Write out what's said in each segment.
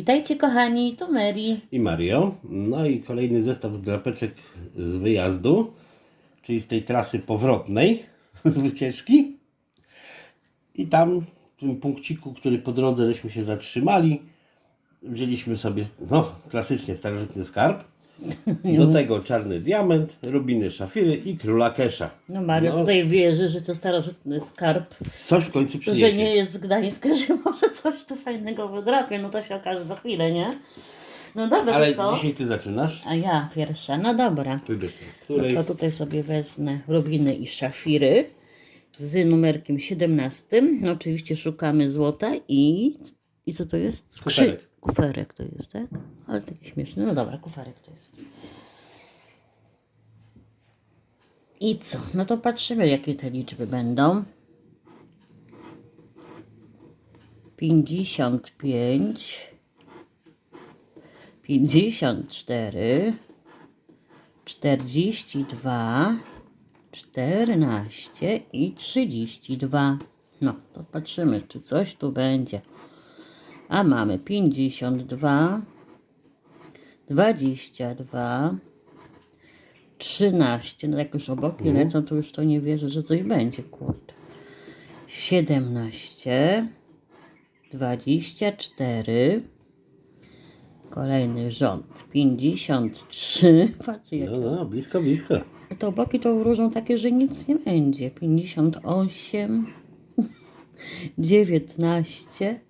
Witajcie kochani, to Mary. i Mario. No i kolejny zestaw z drapeczek z wyjazdu, czyli z tej trasy powrotnej z wycieczki. I tam w tym punkciku, który po drodze żeśmy się zatrzymali, wzięliśmy sobie, no klasycznie starożytny skarb. Do tego czarny diament, rubiny szafiry i króla kesza. No Mario No. tutaj wierzy, że to starożytny skarb, Coś w końcu że przyniesie. nie jest z Gdańska, że może coś tu fajnego wydrapie. No to się okaże za chwilę, nie? No dobra, Ale to co? dzisiaj ty zaczynasz. A ja pierwsza, no dobra. Wybierz, No której to tutaj sobie wezmę rubiny i szafiry z numerkiem 17. No oczywiście szukamy złota i... I co to jest? Skrzy... Kuferek. Kuferek to jest, tak? Ale taki śmieszny. No dobra, kuferek to jest. I co? No to patrzymy, jakie te liczby będą. Pięćdziesiąt pięć, pięćdziesiąt cztery, czterdzieści dwa, czternaście i trzydzieści dwa. No, to patrzymy, czy coś tu będzie. A mamy pięćdziesiąt dwa, dwadzieścia dwa, 13, no jak już oboki lecą, to już to nie wierzę, że coś będzie, kurde. 17, 24, kolejny rząd, 53, patrzcie jak No, no, blisko, blisko. te oboki to wróżą takie, że nic nie będzie, 58, 19,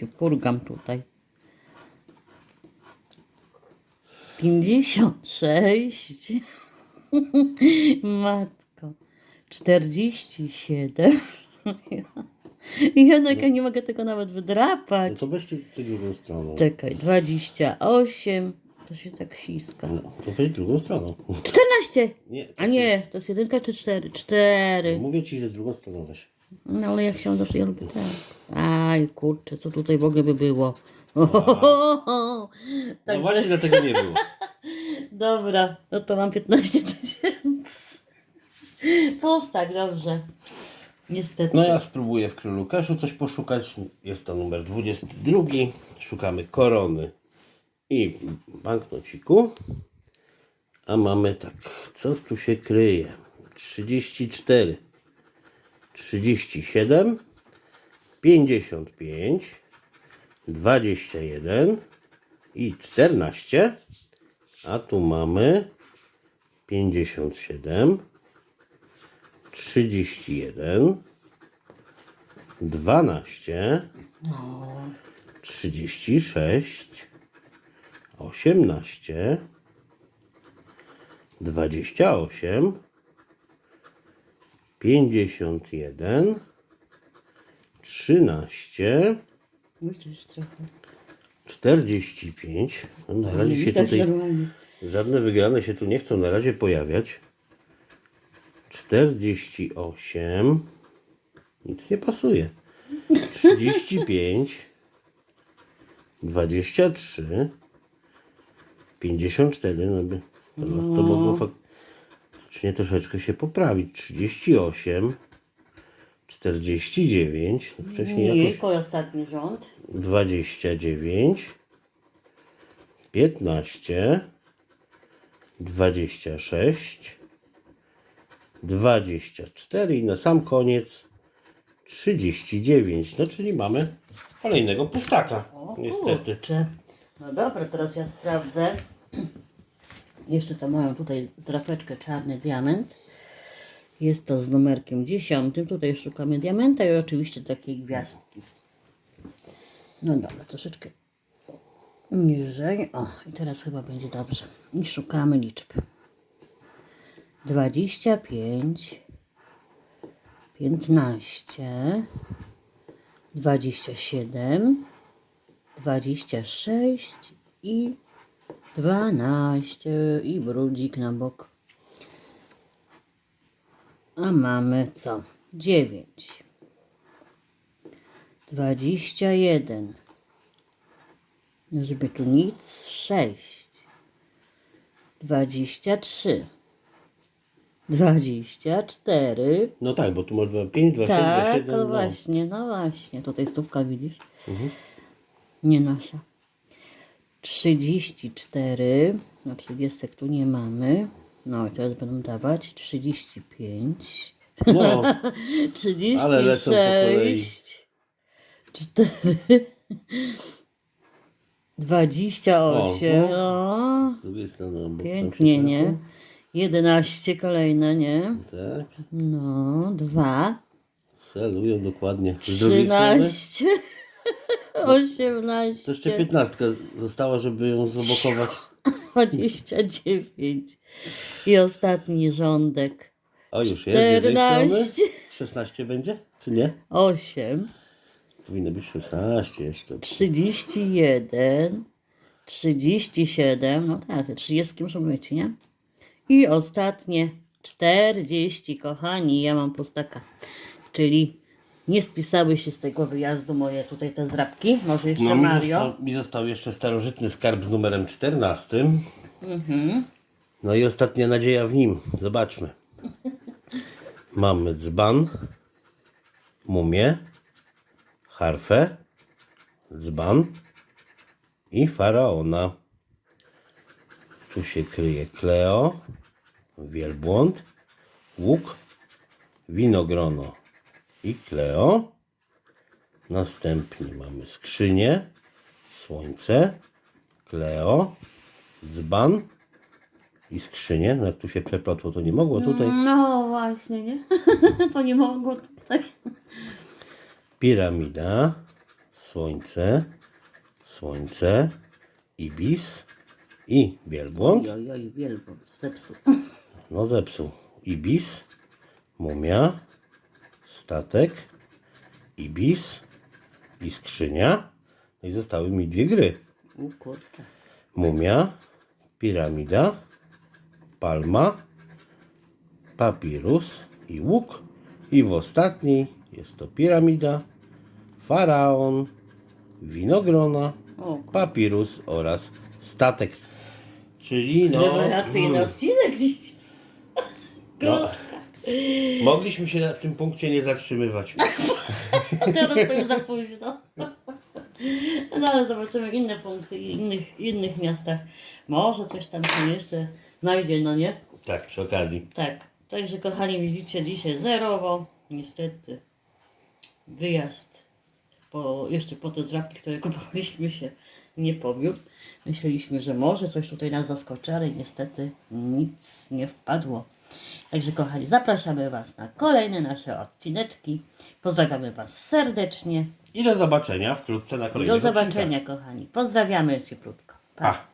Się purgam tutaj. 56. Matko. 47. Janek, ja nie mogę tego nawet No wydrapać. to weź ty, drugą stroną. Czekaj, 28. To się tak ściska. No, to weź drugą stroną. 14. Nie, A nie, to jest jedynka czy cztery? Cztery. Mówię ci, że drugą stroną weź. No ale jak się ja lubię tak. Aj, kurczę, co tutaj w ogóle by było? Ohohoho. No właśnie dlatego nie było. dobra, no to mam 15 tysięcy. Pustak, dobrze. Niestety. No ja spróbuję w Królu Keszu coś poszukać. Jest to numer 22. Szukamy korony i banknociku. A mamy tak, co tu się kryje? 34, 37, 55, 21 i 14. A tu mamy 57, 31, 12, 36, 18, 28, 51, 13, Musisz trochę. 45. No, na razie się Widać tutaj normalnie. Żadne wygrane się tu nie chcą na razie pojawiać. 48. Nic nie pasuje. 35. 23. 54. No by to, to mogło faktycznie troszeczkę się poprawić. 38. 49. No wcześniej jakoś Jejku, ostatni rząd. 29, 15, 26, 24 i na sam koniec 39. No czyli mamy kolejnego pustaka. O Niestety. kurczę. No dobra, teraz ja sprawdzę. Jeszcze to mają tutaj zrapeczkę czarny diament. Jest to z numerkiem 10. Tutaj szukamy diamenta i oczywiście takiej gwiazdki. No dobra, troszeczkę niżej. O, i teraz chyba będzie dobrze. I szukamy liczb. 25, 15, 27, 26 i 12 i brudzik na bok. A mamy co? 9 21 żeby tu nic 6 23 24 No tak, bo tu masz 25, 26, tak, 27. no no. właśnie, no właśnie. Tutaj stówka widzisz? Nie nasza. 34. No 30 tu nie mamy. No i teraz będą dawać 35. No, 36. Ale lecą po kolei. 4. 28. O, O, z drugiej strony. obok tam pięknie, nie? 11 kolejne, nie? Tak, No, 2. celują dokładnie. Z drugiej strony. 13, 18, To jeszcze 15 została, żeby ją zablokować. 29 i ostatni rządek O, już jest z jednej strony. 14, 16 będzie? Czy nie? 8, Powinno być 16 jeszcze. 31, 37, no tak, te 30 muszą być, nie? I ostatnie 40, kochani, ja mam pustaka, czyli nie spisały się z tego wyjazdu moje tutaj te zrabki, może jeszcze No, mi, Mario. został, mi został jeszcze starożytny skarb z numerem 14. Mhm. No i ostatnia nadzieja w nim. Zobaczmy. Mamy dzban, mumię, harfę, dzban i faraona. Tu się kryje Kleo, wielbłąd, łuk, winogrono i Kleo. Następnie mamy skrzynię, słońce, Kleo, dzban i skrzynię. No jak tu się przeplotło, to nie mogło tutaj. No właśnie, nie? to nie mogło tutaj. Piramida, słońce, słońce, ibis i wielbłąd. Oj, oj, wielbłąd zepsuł. No zepsuł. Ibis, mumia, statek, ibis i skrzynia. No i zostały mi dwie gry. U kurczę. Mumia, piramida, palma, papirus i łuk. I w ostatniej jest to piramida, faraon, winogrona, O, papirus oraz statek. Czyli no, Rewelacyjny odcinek dziś. no mogliśmy się na tym punkcie nie zatrzymywać. Teraz to już za późno. No ale zobaczymy inne punkty w innych, innych miastach. Może coś tam się jeszcze znajdzie, no nie? Tak, przy okazji. Tak. Także kochani, widzicie dzisiaj zerowo. Niestety wyjazd po, jeszcze po te zrabki, które kupowaliśmy się nie powiódł. Myśleliśmy, że może coś tutaj nas zaskoczy, ale niestety nic nie wpadło. Także kochani, zapraszamy Was na kolejne nasze odcineczki. Pozdrawiamy Was serdecznie. I do zobaczenia wkrótce na kolejnych Do odcinkach. zobaczenia, kochani. Pozdrawiamy cieplutko. Pa. Pa.